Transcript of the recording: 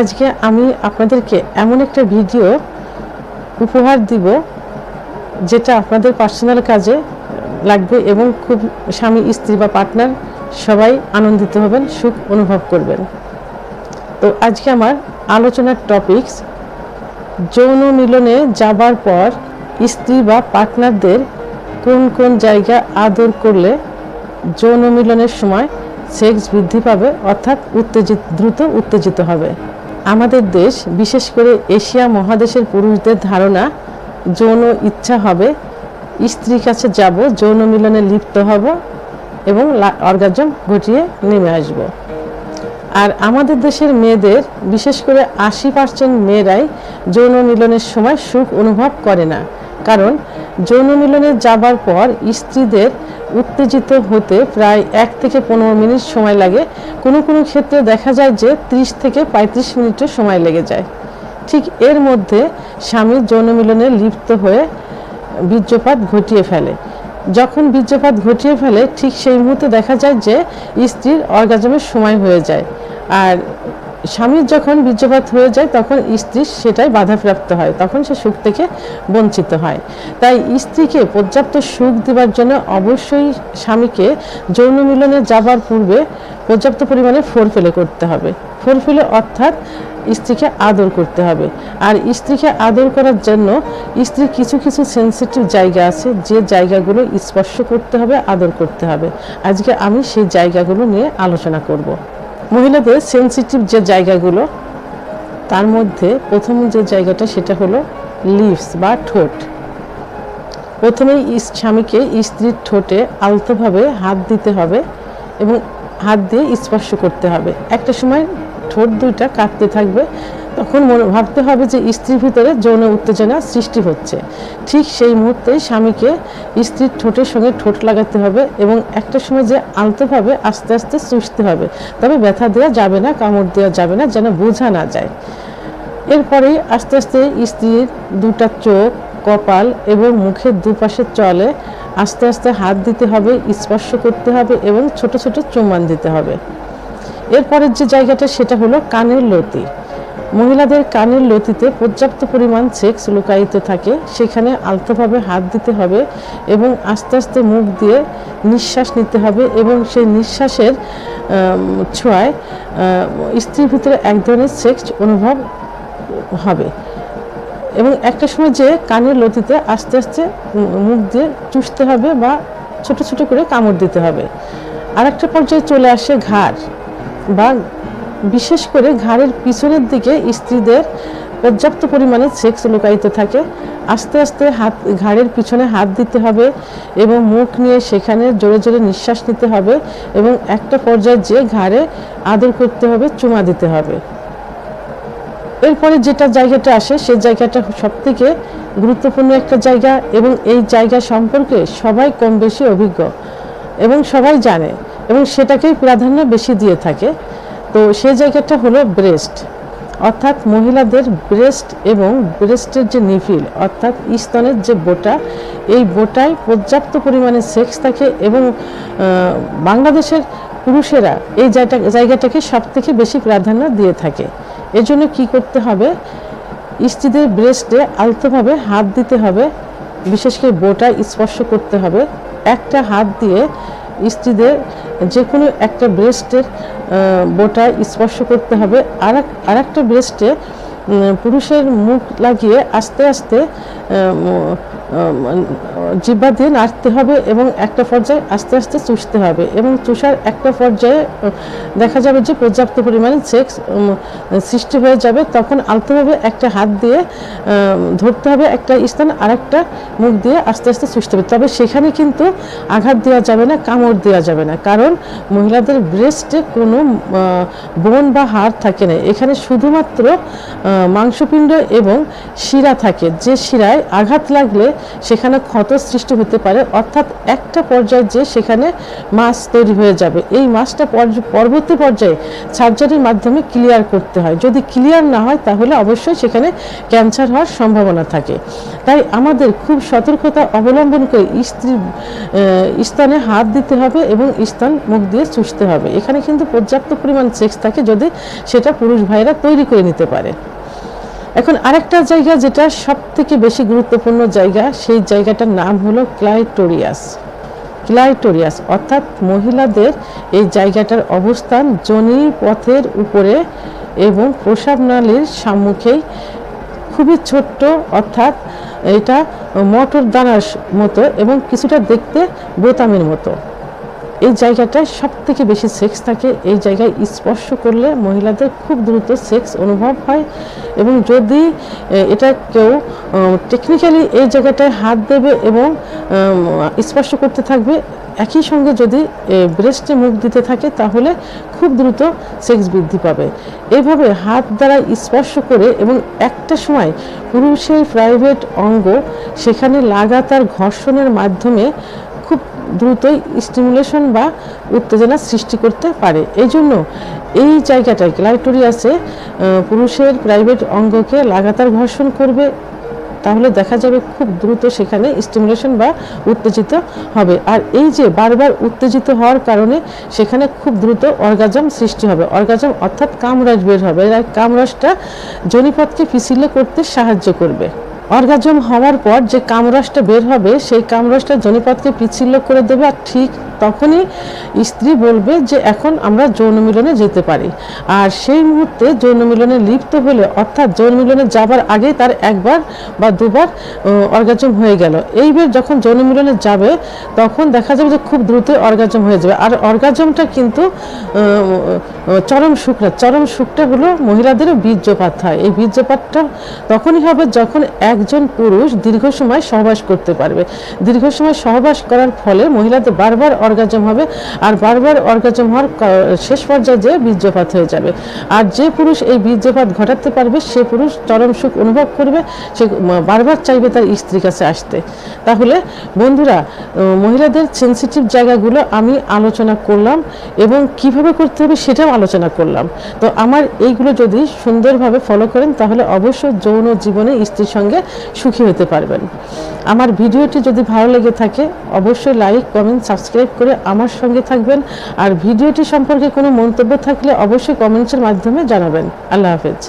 আজকে আমি আপনাদেরকে এমন একটা ভিডিও উপহার দিব যেটা আপনাদের পার্সোনাল কাজে লাগবে এবং খুব স্বামী, স্ত্রী বা পার্টনার সবাই আনন্দিত হবেন, সুখ অনুভব করবেন। তো আজকে আমার আলোচনার টপিকস যৌন মিলনে যাবার পর স্ত্রী বা পার্টনারদের কোন কোন জায়গা আদর করলে যৌন মিলনের সময় সেক্স বৃদ্ধি পাবে, অর্থাৎ উত্তেজিত, দ্রুত উত্তেজিত হবে। আমাদের দেশ, বিশেষ করে এশিয়া মহাদেশের পুরুষদের ধারণা, যৌন ইচ্ছা হবে। স্ত্রীর কাছে যাব, যৌন মিলনে লিপ্ত হব এবং অর্গাজম ঘটিয়ে নেমে আসব। আর আমাদের দেশের মেয়েদের, বিশেষ করে আশি পার্সেন্ট মেয়েরাই যৌন মিলনের সময় সুখ অনুভব করে না। কারণ যৌন মিলনে যাবার পর স্ত্রীদের উত্তেজিত হতে প্রায় এক থেকে পনেরো মিনিট সময় লাগে। কোনো কোনো ক্ষেত্রে দেখা যায় যে ত্রিশ থেকে পঁয়ত্রিশ মিনিটের সময় লেগে যায়। ঠিক এর মধ্যে স্বামী যৌন মিলনে লিপ্ত হয়ে বীর্যপাত ঘটিয়ে ফেলে। যখন বীর্যপাত ঘটিয়ে ফেলে, ঠিক সেই মুহূর্তে দেখা যায় যে স্ত্রীর অর্গাজমের সময় হয়ে যায়। আর স্বামীর যখন বীর্যপাত হয়ে যায়, তখন স্ত্রী সেটাই বাধাপ্রাপ্ত হয়। তখন সে সুখ থেকে বঞ্চিত হয়। তাই স্ত্রীকে পর্যাপ্ত সুখ দেওয়ার জন্য অবশ্যই স্বামীকে যৌন মিলনে যাবার পূর্বে পর্যাপ্ত পরিমাণে ফোর ফেলে করতে হবে। ফোর ফেলে অর্থাৎ স্ত্রীকে আদর করতে হবে। আর স্ত্রীকে আদর করার জন্য স্ত্রীর কিছু কিছু সেন্সিটিভ জায়গা আছে, যে জায়গাগুলো স্পর্শ করতে হবে, আদর করতে হবে। আজকে আমি সেই জায়গাগুলো নিয়ে আলোচনা করব। মহিলাদের সেন্সিটিভ যে জায়গাগুলো, তার মধ্যে প্রথম যে জায়গাটা সেটা হলো লিপস বা ঠোঁট। প্রথমে স্বামীকে স্ত্রীর ঠোঁটে আলতোভাবে হাত দিতে হবে এবং হাত দিয়ে স্পর্শ করতে হবে। একটা সময় ঠোঁট দুইটা কাঁপতে থাকবে তখন মনে ভাবতে হবে যে স্ত্রীর ভিতরে যৌন উত্তেজনা সৃষ্টি হচ্ছে। ঠিক সেই মুহূর্তে স্বামীকে স্ত্রীর ঠোঁটের সঙ্গে ঠোঁট লাগাতে হবে এবং একটা সময় যে আলতোভাবে আস্তে আস্তে চুষতে হবে। তবে ব্যথা দেওয়া যাবে না, কামড় দেওয়া যাবে না, যেন বোঝা না যায়। এরপরেই আস্তে আস্তে স্ত্রীর দুটা চোখ, কপাল এবং মুখের দুপাশে চলে। আস্তে আস্তে হাত দিতে হবে, স্পর্শ করতে হবে এবং ছোট ছোট চুম্বান দিতে হবে। এরপরের যে জায়গাটা সেটা হলো কানের লতি। মহিলাদের কানের লতিতে পর্যাপ্ত পরিমাণ সেক্স লুকায়িত থাকে, সেখানে আলতোভাবে হাত দিতে হবে এবং আস্তে আস্তে মুখ দিয়ে নিঃশ্বাস নিতে হবে এবং সেই নিঃশ্বাসের ছোঁয়ায় স্ত্রীর ভিতরে এক ধরনের সেক্স অনুভব হবে। এবং একটা সময় যে কানের লতিতে আস্তে আস্তে মুখ দিয়ে চুষতে হবে বা ছোট ছোট করে কামড় দিতে হবে। আরেকটা পর্যায়ে চলে আসে ঘাড় বা বিশেষ করে ঘাড়ের পিছনের দিকে স্ত্রীদের পর্যাপ্ত পরিমাণে সেক্স লুকায়িত থাকে। আস্তে আস্তে হাত, ঘাড়ের পিছনে হাত দিতে হবে এবং মুখ নিয়ে সেখানে জোরে জোরে নিঃশ্বাস নিতে হবে এবং একটা পর্যায়ে যে ঘাড়ে আদর করতে হবে, চুমা দিতে হবে। এরপরে যেটা জায়গাটা আসে, সে জায়গাটা সব থেকে গুরুত্বপূর্ণ একটা জায়গা এবং এই জায়গা সম্পর্কে সবাই কম বেশি অভিজ্ঞ এবং সবাই জানে এবং সেটাকেই প্রাধান্য বেশি দিয়ে থাকে। তো সে জায়গাটা হলো ব্রেস্ট, অর্থাৎ মহিলাদের ব্রেস্ট এবং ব্রেস্টের যে নিফিল অর্থাৎ স্তনের যে বোটা, এই বোটায় পর্যাপ্ত পরিমাণে সেক্স থাকে এবং বাংলাদেশের পুরুষেরা এই জায়গা, জায়গাটাকে সব থেকে বেশি প্রাধান্য দিয়ে থাকে। এজন্য কি করতে হবে? স্ত্রীদের ব্রেস্টে আলতোভাবে হাত দিতে হবে, বিশেষ করে বোটা স্পর্শ করতে হবে। একটা হাত দিয়ে স্ত্রীদের যে কোনো একটা ব্রেস্টের বোটা স্পর্শ করতে হবে। আর একটা ব্রেস্টে পুরুষের মুখ লাগিয়ে আস্তে আস্তে জিব্বা দিয়ে নাড়তে হবে এবং একটা পর্যায়ে আস্তে আস্তে চুষতে হবে এবং চুষার একটা পর্যায়ে দেখা যাবে যে পর্যাপ্ত পরিমাণে সেক্স সৃষ্টি হয়ে যাবে, তখন আলতোভাবে একটা হাত দিয়ে ধরতে হবে একটা স্থান আর একটা মুখ দিয়ে আস্তে আস্তে চুষতে হবে। তবে সেখানে কিন্তু আঘাত দেওয়া যাবে না, কামড় দেওয়া যাবে না, কারণ মহিলাদের ব্রেস্টে কোনো বোন বা হাড় থাকে না। এখানে শুধুমাত্র মাংসপিণ্ড এবং শিরা থাকে। যে শিরায় আঘাত লাগলে সেখানে ক্ষত সৃষ্টি হতে পারে অর্থাৎ একটা পর্যায়ে যে সেখানে মাছ তৈরি হয়ে যাবে। এই মাছটা পরবর্তী পর্যায়ে সার্জারির মাধ্যমে ক্লিয়ার করতে হয়। যদি ক্লিয়ার না হয় তাহলে অবশ্যই সেখানে ক্যান্সার হওয়ার সম্ভাবনা থাকে। তাই আমাদের খুব সতর্কতা অবলম্বন করে স্ত্রীর আহ, স্তনে হাত দিতে হবে এবং স্তন মুখ দিয়ে চুষতে হবে। এখানে কিন্তু পর্যাপ্ত পরিমাণ সেক্স থাকে যদি সেটা পুরুষ ভাইরা তৈরি করে নিতে পারে। এখন আরেকটা জায়গা যেটা সব থেকে বেশি গুরুত্বপূর্ণ জায়গা, সেই জায়গাটার নাম হলো ক্লাইটোরিয়াস। ক্লাইটোরিয়াস অর্থাৎ মহিলাদের এই জায়গাটার অবস্থান জনি পথের উপরে এবং প্রসাব নালীর সম্মুখেই। খুবই ছোট্ট অর্থাৎ এটা মটর দানার মতো এবং কিছুটা দেখতে বোতামের মতো। এই জায়গাটায় সব থেকে বেশি সেক্স থাকে, এই জায়গায় স্পর্শ করলে মহিলাদের খুব দ্রুত সেক্স অনুভব হয় এবং যদি এটা কেউ টেকনিক্যালি এই জায়গাটায় হাত দেবে এবং স্পর্শ করতে থাকবে, একই সঙ্গে যদি ব্রেস্টে মুখ দিতে থাকে তাহলে খুব দ্রুত সেক্স বৃদ্ধি পাবে। এইভাবে হাত দ্বারা স্পর্শ করে এবং একটা সময় পুরুষের প্রাইভেট অঙ্গ সেখানে লাগাতার ঘর্ষণের মাধ্যমে দ্রুতই স্টিমুলেশন বা উত্তেজনা সৃষ্টি করতে পারে। এই জন্য এই জায়গাটায় ক্লাইটোরিয়াসে পুরুষের প্রাইভেট অঙ্গকে লাগাতার ঘর্ষণ করবে, তাহলে দেখা যাবে খুব দ্রুত সেখানে স্টিমুলেশন বা উত্তেজিত হবে। আর এই যে বারবার উত্তেজিত হওয়ার কারণে সেখানে খুব দ্রুত অর্গাজম সৃষ্টি হবে। অর্গাজম অর্থাৎ কামরস বের হবে। আর কামরসটা জনিপথকে ফিসিলে করতে সাহায্য করবে। অর্গাজম হওয়ার পর যে কামরসটা বের হবে, সেই কামরসটা জনিপথকে পিচ্ছিল্য করে দেবে আর ঠিক তখনই স্ত্রী বলবে যে এখন আমরা যৌন মিলনে যেতে পারি। আর সেই মুহূর্তে যৌন মিলনে লিপ্ত হলে, অর্থাৎ যৌন মিলনে যাবার আগে তার একবার বা দুবার অর্গাজম হয়ে গেল। এইবার যখন যৌন মিলনে যাবে, তখন দেখা যাবে যে খুব দ্রুত অর্গাজম হয়ে যাবে। আর অর্গাজমটা কিন্তু চরম সুখটা চরম সুখটা হলো মহিলাদেরও বীর্যপাত হয়। এই বীর্যপাতটা তখনই হবে যখন একজন পুরুষ দীর্ঘ সময় সহবাস করতে পারবে। দীর্ঘ সময় সহবাস করার ফলে মহিলাদের বারবার অর্গাজম হবে। আর বারবার অর্গাজম হওয়ার শেষ পর্যায়ে যে বীর্যপাত হয়ে যাবে। আর যে পুরুষ এই বীর্যপাত ঘটাতে পারবে, সে পুরুষ চরম সুখ অনুভব করবে, সে বারবার চাইবে তার স্ত্রীর কাছে আসতে। তাহলে বন্ধুরা মহিলাদের সেন্সিটিভ জায়গাগুলো আমি আলোচনা করলাম এবং কীভাবে করতে হবে সেটাও আলোচনা করলাম। তো আমার এইগুলো যদি সুন্দরভাবে ফলো করেন, তাহলে অবশ্যই যৌন জীবনে স্ত্রীর সঙ্গে সুখী হতে পারবেন। আমার ভিডিওটি যদি ভালো লেগে থাকে, অবশ্যই লাইক কমেন্ট সাবস্ক্রাইব করে আমার সঙ্গে থাকবেন। আর ভিডিওটি সম্পর্কে কোনো মন্তব্য থাকলে অবশ্যই কমেন্টসের মাধ্যমে জানাবেন। আল্লাহ হাফেজ।